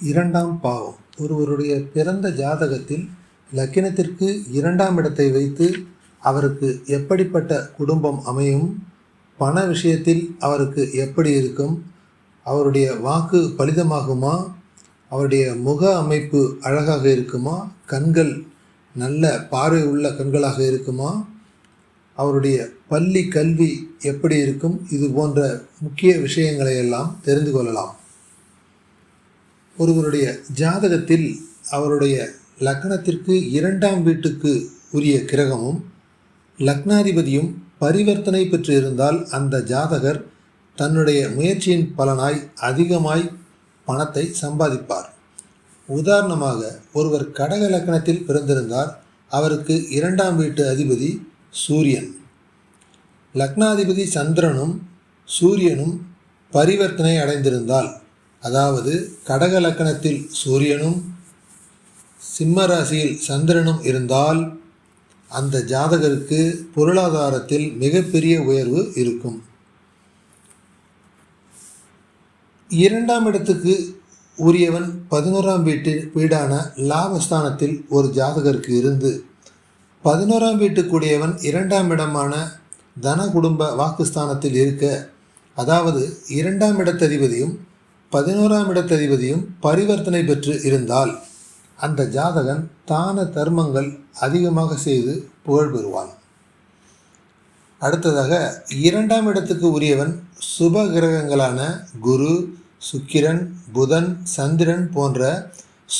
இரண்டாம் பாவம். ஒருவருடைய பிறந்த ஜாதகத்தில் லக்கினத்திற்கு இரண்டாம் இடத்தை வைத்து அவருக்கு எப்படிப்பட்ட குடும்பம் அமையும்? பண விஷயத்தில் அவருக்கு எப்படி இருக்கும்? அவருடைய வாக்கு பலிதமாகுமா? அவருடைய முக அமைப்பு அழகாக இருக்குமா? கண்கள் நல்ல பார்வை உள்ள கண்களாக இருக்குமா? அவருடைய பள்ளி கல்வி எப்படி இருக்கும்? இது போன்ற முக்கிய விஷயங்களை எல்லாம் தெரிந்து கொள்ளலாம். ஒருவருடைய ஜாதகத்தில் அவருடைய லக்னத்திற்கு இரண்டாம் வீட்டுக்கு உரிய கிரகமும் லக்னாதிபதியும் பரிவர்த்தனை பெற்று இருந்தால் அந்த ஜாதகர் தன்னுடைய முயற்சியின் பலனாய் அதிகமாய் பணத்தை சம்பாதிப்பார். உதாரணமாக ஒருவர் கடக லக்னத்தில் பிறந்திருந்தார். அவருக்கு இரண்டாம் வீட்டு அதிபதி சூரியன். லக்னாதிபதி சந்திரனும் சூரியனும் பரிவர்த்தனை அடைந்திருந்தால் அதாவது கடக லக்கணத்தில் சூரியனும் சிம்ம ராசியில் சந்திரனும் இருந்தால் அந்த ஜாதகருக்கு பொருளாதாரத்தில் மிகப்பெரிய உயர்வு இருக்கும். இரண்டாம் இடத்துக்கு உரியவன் பதினோராம் வீட்டு வீடான லாபஸ்தானத்தில் ஒரு ஜாதகருக்கு இருந்து பதினோராம் வீட்டுக்குரியவன் இரண்டாம் இடமான தன குடும்ப வாக்குஸ்தானத்தில் இருக்க அதாவது இரண்டாம் இடத்ததிபதியும் பதினோராம் இடத்ததிபதியும் பரிவர்த்தனை பெற்று இருந்தால் அந்த ஜாதகன் தான தர்மங்கள் அதிகமாக செய்து புகழ் பெறுவான். அடுத்ததாக இரண்டாம் இடத்துக்கு உரியவன் சுப கிரகங்களான குரு சுக்கிரன் புதன் சந்திரன் போன்ற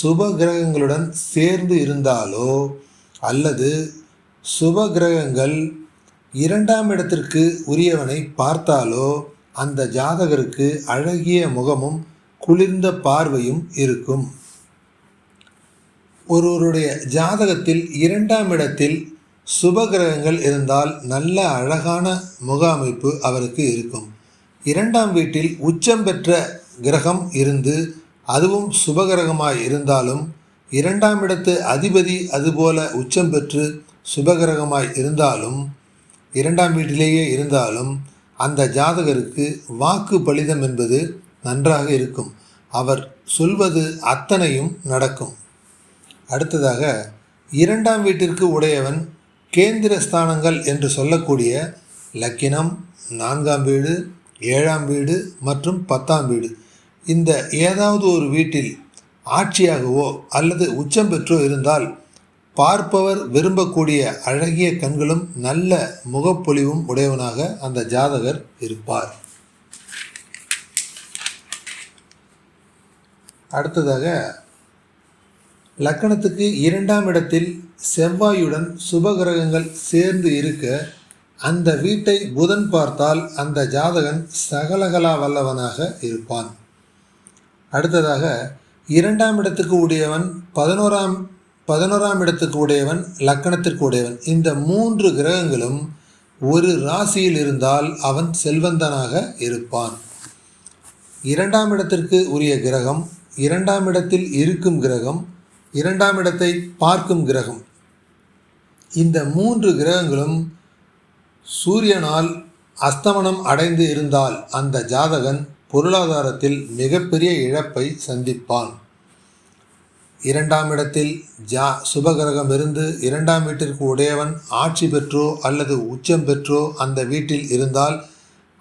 சுப கிரகங்களுடன் சேர்ந்து இருந்தாலோ அல்லது சுப கிரகங்கள் இரண்டாம் இடத்திற்கு உரியவனை பார்த்தாலோ அந்த ஜாதகருக்கு அழகிய முகமும் குளிர்ந்த பார்வையும் இருக்கும். ஒருவருடைய ஜாதகத்தில் இரண்டாம் இடத்தில் சுபகிரகங்கள் இருந்தால் நல்ல அழகான முக அமைப்பு அவருக்கு இருக்கும். இரண்டாம் வீட்டில் உச்சம் பெற்ற கிரகம் இருந்து அதுவும் சுபகிரகமாய் இருந்தாலும் இரண்டாம் இடத்து அதிபதி அதுபோல உச்சம் பெற்று சுபகிரகமாய் இருந்தாலும் இரண்டாம் வீட்டிலேயே இருந்தாலும் அந்த ஜாதகருக்கு வாக்கு பலிதம் என்பது நன்றாக இருக்கும். அவர் சொல்வது அத்தனையும் நடக்கும். அடுத்ததாக இரண்டாம் வீட்டிற்கு உடையவன் கேந்திர ஸ்தானங்கள் என்று சொல்லக்கூடிய லக்கினம் நான்காம் வீடு ஏழாம் வீடு மற்றும் பத்தாம் வீடு. இந்த ஏதாவது ஒரு வீட்டில் ஆட்சியாகவோ அல்லது உச்சம் பெற்றோ இருந்தால் பார்ப்பவர் விரும்பக்கூடிய அழகிய கண்களும் நல்ல முகப்பொலிவும் உடையவனாக அந்த ஜாதகர் இருப்பார். அடுத்ததாக லக்கணத்துக்கு இரண்டாம் இடத்தில் செவ்வாயுடன் சுபகிரகங்கள் சேர்ந்து இருக்க அந்த வீட்டை புதன் பார்த்தால் அந்த ஜாதகன் சகலகலா வல்லவனாக இருப்பான். அடுத்ததாக இரண்டாம் இடத்துக்கு உடையவன் பதினோராம் பதினோராம் இடத்துக்கு உடையவன் லக்கணத்திற்கு உடையவன். இந்த மூன்று கிரகங்களும் ஒரு ராசியில் இருந்தால் அவன் செல்வந்தனாக இருப்பான். இரண்டாம் இடத்திற்கு உரிய கிரகம் இரண்டாம் இடத்தில் இருக்கும் கிரகம் இரண்டாம் இடத்தை பார்க்கும் கிரகம். இந்த மூன்று கிரகங்களும் சூரியனால் அஸ்தமனம் அடைந்து இருந்தால் அந்த ஜாதகன் பொருளாதாரத்தில் மிகப்பெரிய இழப்பை சந்திப்பான். இரண்டாம் இடத்தில் ஜா சுபகிரகம் இருந்து இரண்டாம் வீட்டிற்கு உடையவன் ஆட்சி பெற்றோ அல்லது உச்சம் பெற்றோ அந்த வீட்டில் இருந்தால்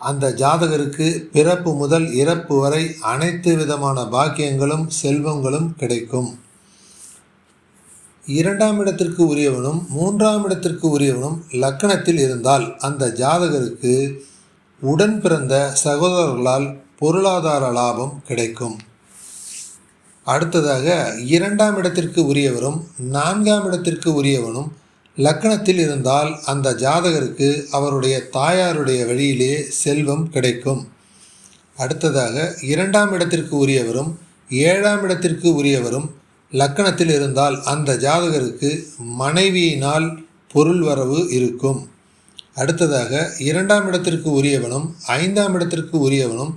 அந்த ஜாதகருக்கு பிறப்பு முதல் இறப்பு வரை அனைத்து விதமான பாக்கியங்களும் செல்வங்களும் கிடைக்கும். இரண்டாம் இடத்திற்கு உரியவனும் மூன்றாம் இடத்திற்கு உரியவனும் லக்கணத்தில் இருந்தால் அந்த ஜாதகருக்கு உடன் பிறந்த சகோதரர்களால் பொருளாதார லாபம் கிடைக்கும். அடுத்ததாக இரண்டாம் இடத்திற்கு உரியவரும் நான்காம் இடத்திற்கு உரியவனும் லக்கணத்தில் இருந்தால் அந்த ஜாதகருக்கு அவருடைய தாயாருடைய வழியிலே செல்வம் கிடைக்கும். அடுத்ததாக இரண்டாம் இடத்திற்கு உரியவரும் ஏழாம் இடத்திற்கு உரியவரும் லக்கணத்தில் இருந்தால் அந்த ஜாதகருக்கு மனைவியினால் பொருள் வரவு இருக்கும். அடுத்ததாக இரண்டாம் இடத்திற்கு உரியவனும் ஐந்தாம் இடத்திற்கு உரியவனும்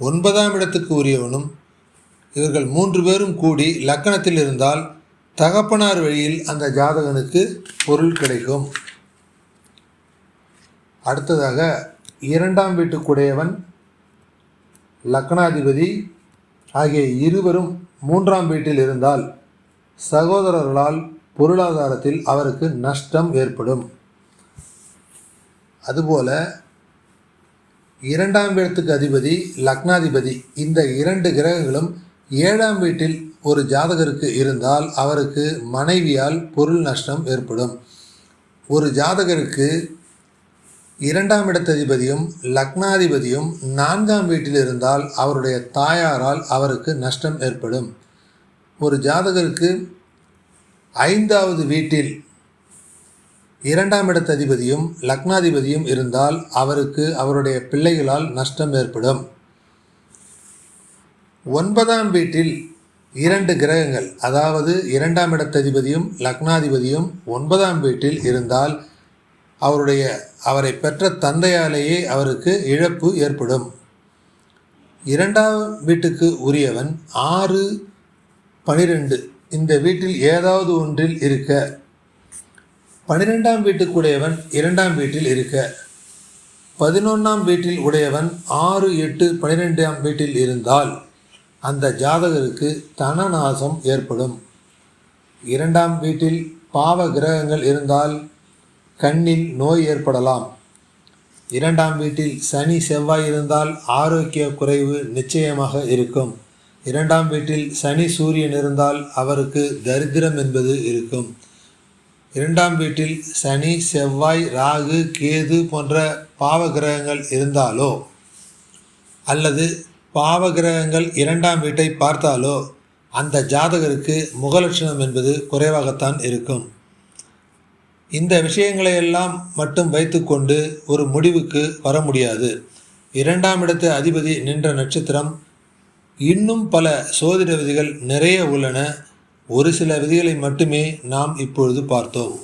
ஒன்பதாம் இடத்துக்கு உரியவனும் இவர்கள் மூன்று பேரும் கூடி லக்கணத்தில் இருந்தால் தகப்பனார் வழியில் அந்த ஜாதகனுக்கு பொருள் கிடைக்கும். அடுத்ததாக இரண்டாம் வீட்டுக்குடையவன் லக்னாதிபதி ஆகிய இருவரும் மூன்றாம் வீட்டில் இருந்தால் சகோதரர்களால் பொருளாதாரத்தில் அவருக்கு நஷ்டம் ஏற்படும். அதுபோல இரண்டாம் இடத்துக்கு அதிபதி லக்னாதிபதி இந்த இரண்டு கிரகங்களும் ஏழாம் வீட்டில் ஒரு ஜாதகருக்கு இருந்தால் அவருக்கு மனைவியால் பொருள் நஷ்டம் ஏற்படும். ஒரு ஜாதகருக்கு இரண்டாம் இடத்ததிபதியும் லக்னாதிபதியும் நான்காம் வீட்டில் இருந்தால் அவருடைய தாயாரால் அவருக்கு நஷ்டம் ஏற்படும். ஒரு ஜாதகருக்கு ஐந்தாவது வீட்டில் இரண்டாம் இடத்ததிபதியும் லக்னாதிபதியும் இருந்தால் அவருக்கு அவருடைய பிள்ளைகளால் நஷ்டம் ஏற்படும். ஒன்பதாம் வீட்டில் இரண்டு கிரகங்கள் அதாவது இரண்டாம் இடத்ததிபதியும் லக்னாதிபதியும் ஒன்பதாம் வீட்டில் இருந்தால் அவருடைய அவரை பெற்ற தந்தையாலேயே அவருக்கு இழப்பு ஏற்படும். இரண்டாம் வீட்டுக்கு உரியவன் ஆறு பனிரெண்டு. இந்த வீட்டில் ஏதாவது ஒன்றில் இருக்க பனிரெண்டாம் வீட்டுக்குடையவன் இரண்டாம் வீட்டில் இருக்க பதினொன்றாம் வீட்டில் உடையவன் ஆறு எட்டு பனிரெண்டாம் வீட்டில் இருந்தால் அந்த ஜாதகருக்கு தனநாசம் ஏற்படும். இரண்டாம் வீட்டில் பாவ கிரகங்கள் இருந்தால் கண்ணில் நோய் ஏற்படலாம். இரண்டாம் வீட்டில் சனி செவ்வாய் இருந்தால் ஆரோக்கிய குறைவு நிச்சயமாக இருக்கும். இரண்டாம் வீட்டில் சனி சூரியன் இருந்தால் அவருக்கு தரித்திரம் என்பது இருக்கும். இரண்டாம் வீட்டில் சனி செவ்வாய் ராகு கேது போன்ற பாவ கிரகங்கள் இருந்தாலோ அல்லது பாவ கிரகங்கள் இரண்டாம் வீட்டை பார்த்தாலோ அந்த ஜாதகருக்கு முகலட்சணம் என்பது குறைவாகத்தான் இருக்கும். இந்த விஷயங்களையெல்லாம் மட்டும் வைத்துக்கொண்டு ஒரு முடிவுக்கு வர முடியாது. இரண்டாம் இடத்து அதிபதி நின்ற நட்சத்திரம் இன்னும் பல சோதிட விதிகள் நிறைய உள்ளன. ஒரு சில விதிகளை மட்டுமே நாம் இப்பொழுது பார்த்தோம்.